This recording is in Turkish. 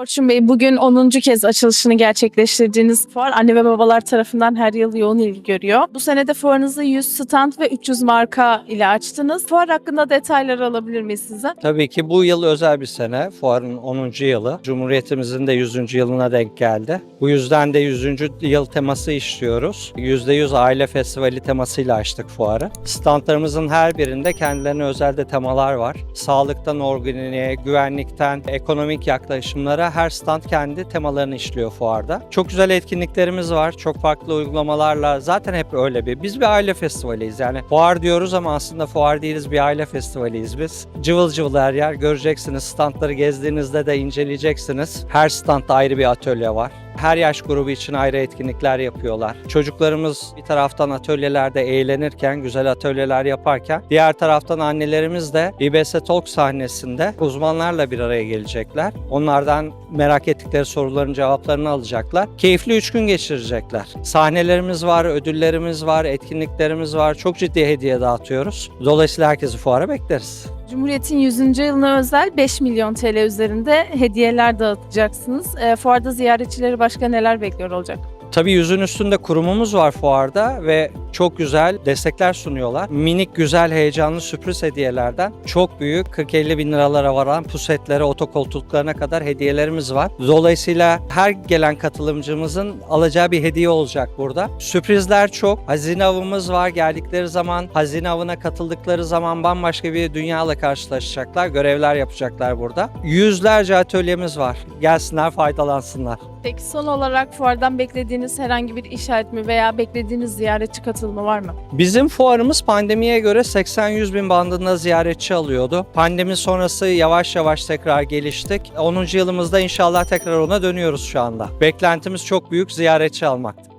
Orçun Bey bugün 10. kez açılışını gerçekleştirdiğiniz fuar anne ve babalar tarafından her yıl yoğun ilgi görüyor. Bu sene de fuarınızı 100 stand ve 300 marka ile açtınız. Fuar hakkında detaylar alabilir miyiz sizden? Tabii ki bu yıl özel bir sene. Fuarın 10. yılı. Cumhuriyetimizin de 100. yılına denk geldi. Bu yüzden de 100. yıl teması işliyoruz. %100 aile festivali temasıyla açtık fuarı. Standlarımızın her birinde kendilerine özel de temalar var. Sağlıktan organiğe, güvenlikten ekonomik yaklaşımlara her stand kendi temalarını işliyor fuarda. Çok güzel etkinliklerimiz var. Çok farklı uygulamalarla zaten hep öyle bir. Biz bir aile festivaliyiz. Yani fuar diyoruz ama aslında fuar değiliz bir aile festivaliyiz biz. Cıvıl cıvıl her yer göreceksiniz. Standları gezdiğinizde de inceleyeceksiniz. Her standda ayrı bir atölye var. Her yaş grubu için ayrı etkinlikler yapıyorlar. Çocuklarımız bir taraftan atölyelerde eğlenirken, güzel atölyeler yaparken, diğer taraftan annelerimiz de İBS Talk sahnesinde uzmanlarla bir araya gelecekler. Onlardan merak ettikleri soruların cevaplarını alacaklar. Keyifli üç gün geçirecekler. Sahnelerimiz var, ödüllerimiz var, etkinliklerimiz var. Çok ciddi hediye dağıtıyoruz. Dolayısıyla herkesi fuara bekleriz. Cumhuriyet'in 100. yılına özel 5 milyon TL üzerinde hediyeler dağıtacaksınız. E, fuarda ziyaretçileri başka neler bekliyor olacak? Tabii yüzün üstünde kurumumuz var fuarda ve çok güzel destekler sunuyorlar. Minik, güzel, heyecanlı sürpriz hediyelerden çok büyük 40-50 bin liralara varan pusetlere, otokoltuklarına kadar hediyelerimiz var. Dolayısıyla her gelen katılımcımızın alacağı bir hediye olacak burada. Sürprizler çok. Hazine avımız var. Geldikleri zaman, hazine avına katıldıkları zaman bambaşka bir dünyayla karşılaşacaklar. Görevler yapacaklar burada. Yüzlerce atölyemiz var. Gelsinler, faydalansınlar. Peki son olarak fuardan beklediğiniz herhangi bir işaret mi veya beklediğiniz ziyaretçi katılımı var mı? Bizim fuarımız pandemiye göre 80-100 bin bandında ziyaretçi alıyordu. Pandemi sonrası yavaş yavaş tekrar geliştik. 10. yılımızda inşallah tekrar ona dönüyoruz şu anda. Beklentimiz çok büyük ziyaretçi almaktı.